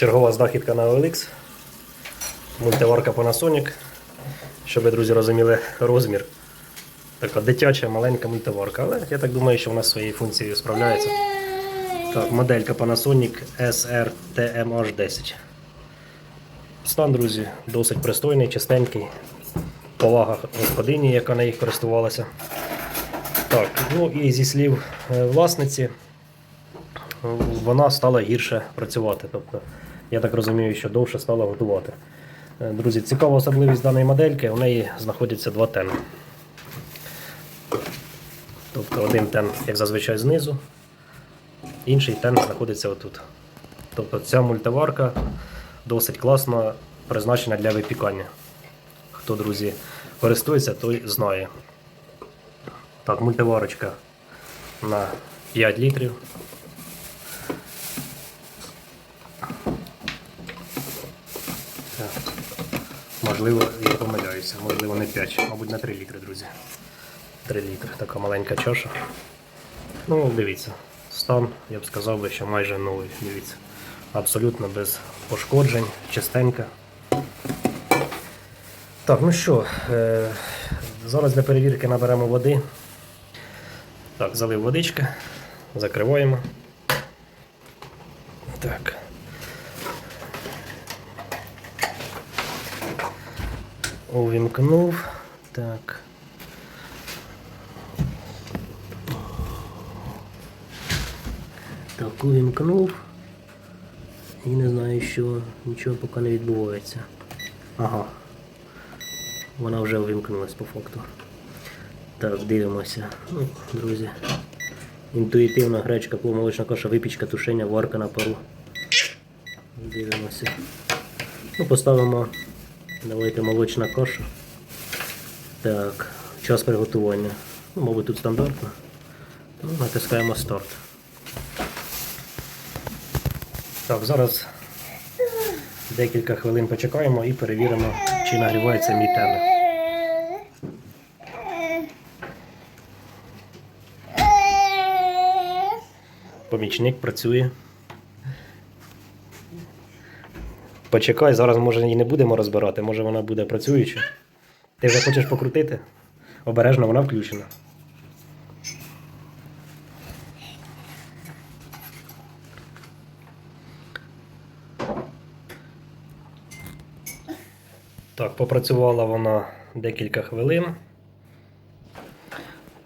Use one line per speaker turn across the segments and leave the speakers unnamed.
Чергова знахідка на OLX. Мультиварка Panasonic. Щоб друзі, розуміли розмір. Така дитяча, маленька мультиварка. Але я так думаю, що вона своєю функцією справляється. Так, моделька Panasonic SRTMH10. Стан, друзі, досить пристойний, чистенький. Повага господині, яка на їх користувалася. Так, ну і зі слів е, власниці, вона стала гірше працювати. Тобто, я так розумію, що довше стала готувати. Е, Друзі, цікава особливість даної модельки, у неї знаходяться два тени. Тобто один тен, як зазвичай, знизу, інший тен знаходиться отут. Тобто ця мультиварка досить класно призначена для випікання. Хто, друзі, користується, той знає. Так, мультиварочка на 5 літрів. Можливо, я помиляюся, можливо, не 5, мабуть, на 3 літри, друзі. 3 літри, така маленька чаша. Ну, дивіться, стан, я б сказав би, що майже новий. Дивіться. Абсолютно без пошкоджень, чистенька. Так, ну що, е, зараз для перевірки наберемо води. Так, залив водички, закриваємо. Так. Увімкнув. Так. Так, увімкнув. І не знаю, що нічого поки не відбувається. Ага. Вона вже увімкнулась по факту. Так, дивимося. Ну, друзі. Інтуїтивна гречка, молочна каша, випічка, тушення, варка на пару. Дивимося. Ну, поставимо. Давайте молочна каша. Так, час приготування. Ну, мабуть, тут стандартно. Ну, натискаємо старт. Так, зараз декілька хвилин почекаємо і перевіримо, чи нагрівається мій темник. Помічник працює. Почекай, зараз може її не будемо розбирати, може вона буде працююча. Ти вже хочеш покрутити? Обережно вона включена. Так, попрацювала вона декілька хвилин.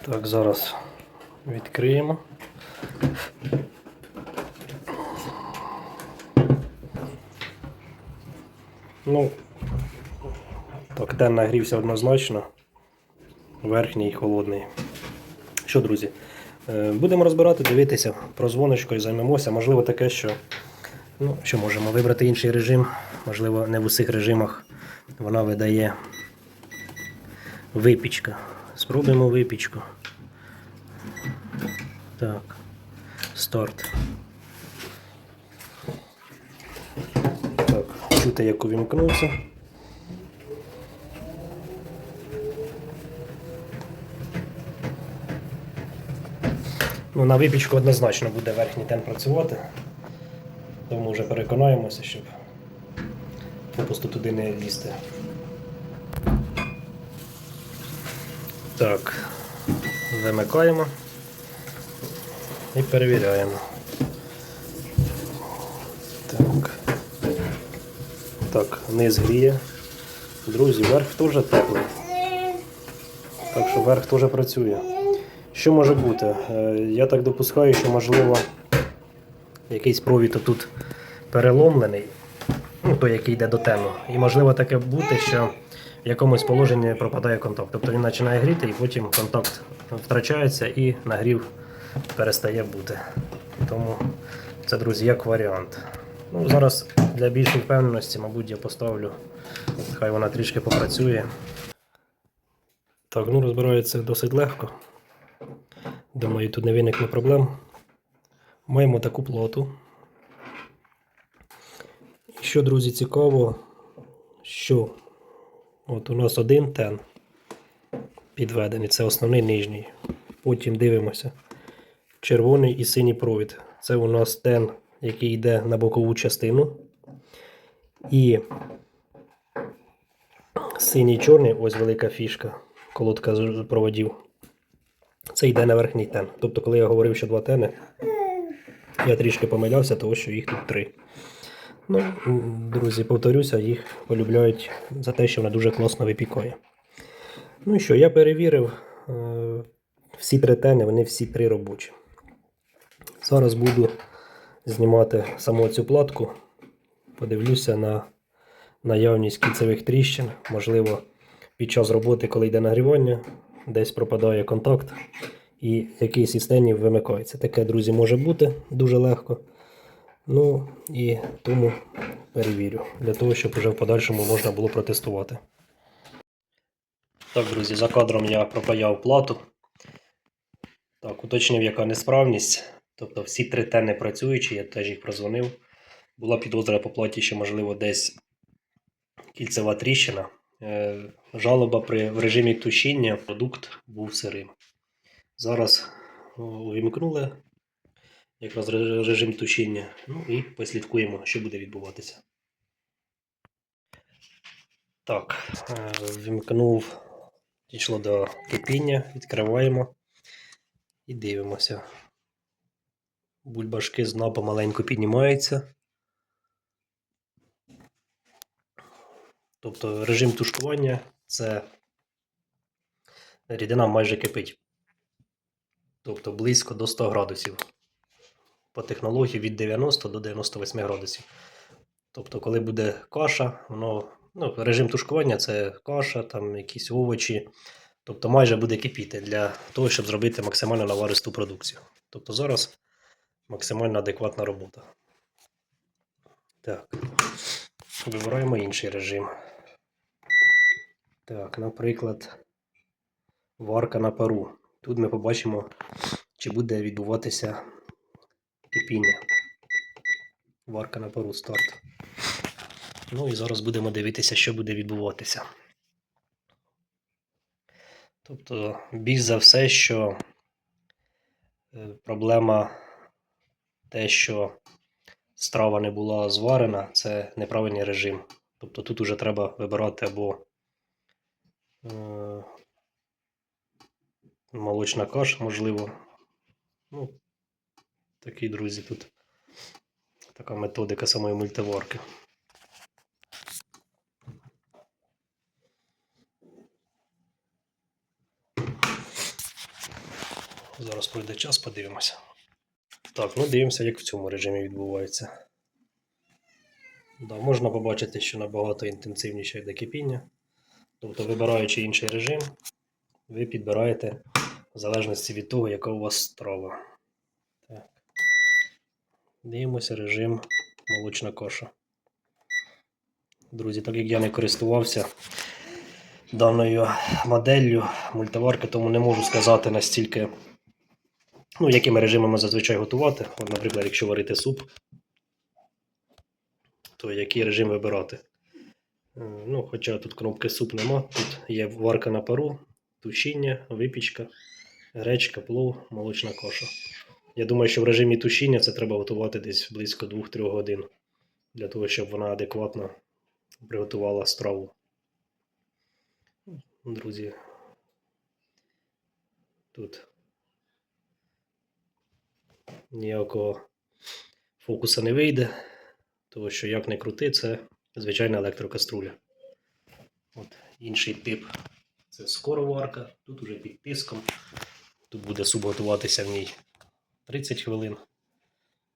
Так, зараз відкриємо. Ну, так, нагрівся однозначно. Верхній холодний. Що, друзі, е, будемо розбирати, дивитися про дзвоночко і займемося. Можливо, таке, що ну, що можемо вибрати інший режим. Можливо, не в усіх режимах вона видає випічка. Спробуємо випічку. Так. Старт. Так, чути, як увімкнувся. Ну, на випічку однозначно буде верхній тен працювати. Тому вже переконаємося, щоб попусту туди не лізти. Так, вимикаємо і перевіряємо. Так. Так, низ гріє. Друзі, верх теж теплий. Так що верх теж працює. Що може бути? Е, Я так допускаю, що можливо якийсь провід тут переломлений, ну той, який йде до тену. І можливо таке бути, що в якомусь положенні пропадає контакт. Тобто він починає гріти і потім контакт втрачається і нагрів перестає бути. Тому це, друзі, як варіант. Ну, Зараз для більшої впевненості, мабуть, я поставлю, хай вона трішки попрацює. Так, ну розбирається досить легко. Думаю, тут не виникне проблем. Маємо таку плоту. І що, друзі, цікаво, що от у нас один тен підведений, це основний нижній. Потім дивимося. Червоний і синій провід. Це у нас тен, який йде на бокову частину. І синій чорний, ось велика фішка, колодка з проводів. Це йде на верхній тен. Тобто, коли я говорив, що два тени, я трішки помилявся, тому що їх тут три. Ну, друзі, повторюся, їх полюбляють за те, що вона дуже класно випікає. Ну і що, я перевірив е, всі три тени, вони всі три робочі. Зараз буду знімати саму цю платку. Подивлюся на наявність кільцевих тріщин. Можливо, під час роботи, коли йде нагрівання, десь пропадає контакт і якийсь із тенів вимикається. Таке, друзі, може бути дуже легко. Ну і тому перевірю, для того, щоб вже в подальшому можна було протестувати. Так, друзі, за кадром я пропаяв плату. Так, уточнив, яка несправність. Тобто всі три тени працюючі, я теж їх прозвонив. Була підозра по платі, що, можливо, десь кільцева тріщина. Е, жалоба при в режимі тушіння продукт був сирим. Зараз увімкнули якраз режим тушіння. Ну і послідкуємо, що буде відбуватися. Так, е, вімкнув, дійшло до кипіння, відкриваємо і дивимося. Бульбашки з дна помаленьку піднімаються. Тобто режим тушкування це рідина майже кипить. Тобто близько до 100 градусів. По технології від 90 до 98 градусів. Тобто, коли буде каша, воно, ну, режим тушкування це каша, там якісь овочі. Тобто майже буде кипіти для того, щоб зробити максимально наваристу продукцію. Тобто зараз максимально адекватна робота. Так. Вибираємо інший режим. Так, наприклад, варка на пару. Тут ми побачимо, чи буде відбуватися кипіння. Варка на пару старт. Ну і зараз будемо дивитися, що буде відбуватися. Тобто, більш за все, що е, проблема те, що страва не була зварена, це неправильний режим. Тобто тут уже треба вибирати або е, молочна каша, можливо. Ну, такий, друзі, тут така методика самої мультиварки. Зараз пройде час, подивимося. Так, ну дивимося, як в цьому режимі відбувається. Да, можна побачити, що набагато інтенсивніше йде кипіння. Тобто, вибираючи інший режим, ви підбираєте в залежності від того, яка у вас страва. Так. Дивимося режим молочна коша. Друзі, так як я не користувався даною моделлю мультиварки, тому не можу сказати настільки, ну, якими режимами зазвичай готувати. От, наприклад, якщо варити суп, то який режим вибирати. Е, Ну, хоча тут кнопки суп нема, тут є варка на пару, тушіння, випічка, гречка, плов, молочна коша. Я думаю, що в режимі тушіння це треба готувати десь близько 2-3 годин для того, щоб вона адекватно приготувала страву. Друзі, тут ніякого фокуса не вийде, тому що як не крути, це звичайна електрокаструля. От інший тип це скороварка. Тут уже під тиском. Тут буде суп готуватися в ній 30 хвилин.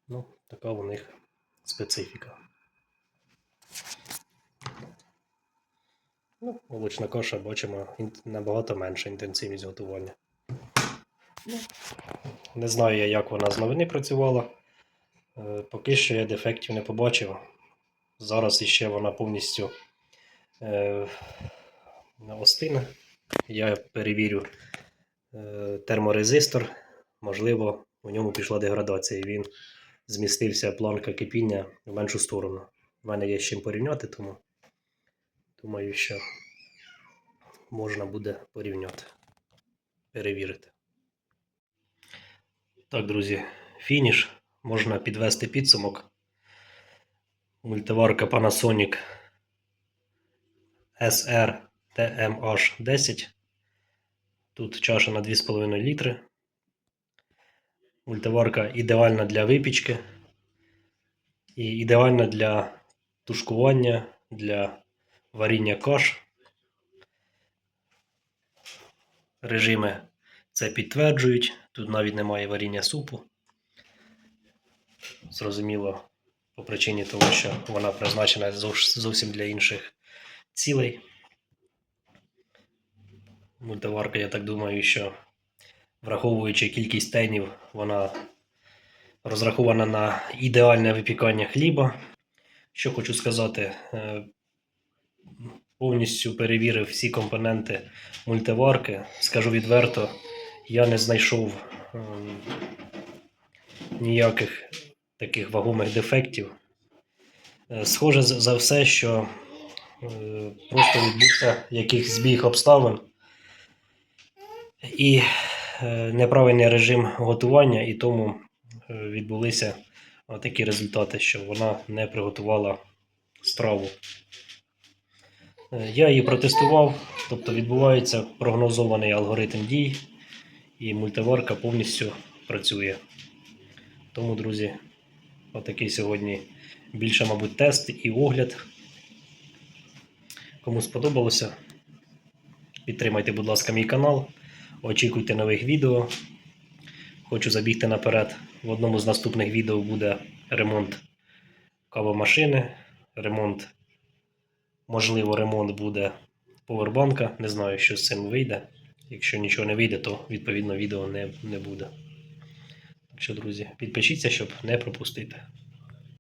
Ну, така у них специфіка. Ну, молочна каша, бачимо, набагато менша інтенсивність готування. Ну, не знаю я, як вона з новини працювала. Е, Поки що я дефектів не побачив. Зараз іще вона повністю е, остине. Я перевірю е, терморезистор. Можливо, у ньому пішла деградація, він змістився планка кипіння в меншу сторону. У мене є з чим порівняти, тому думаю, що можна буде порівняти, перевірити. Так, друзі, фініш. Можна підвести підсумок. Мультиварка Panasonic SR TMH10. Тут чаша на 2,5 літри. Мультиварка ідеальна для випічки і ідеальна для тушкування, для варіння каш. Режими це підтверджують. Тут навіть немає варіння супу. Зрозуміло, по причині того, що вона призначена зовсім для інших цілей. Мультиварка, я так думаю, що враховуючи кількість тенів, вона розрахована на ідеальне випікання хліба. Що хочу сказати, е, повністю перевірив всі компоненти мультиварки. Скажу відверто, я не знайшов ем, ніяких таких вагомих дефектів. Е, Схоже за все, що е, просто відбувся якийсь збіг обставин і е, неправильний режим готування, і тому відбулися такі результати, що вона не приготувала страву. Я її протестував, тобто відбувається прогнозований алгоритм дій, і мультиварка повністю працює. Тому, друзі, отакий сьогодні більше, мабуть, тест і огляд. Кому сподобалося, підтримайте, будь ласка, мій канал. Очікуйте нових відео. Хочу забігти наперед. В одному з наступних відео буде ремонт кавомашини, ремонт, можливо, ремонт буде повербанка. Не знаю, що з цим вийде. Якщо нічого не вийде, то відповідно відео не, не буде. Так що, друзі, підпишіться, щоб не пропустити.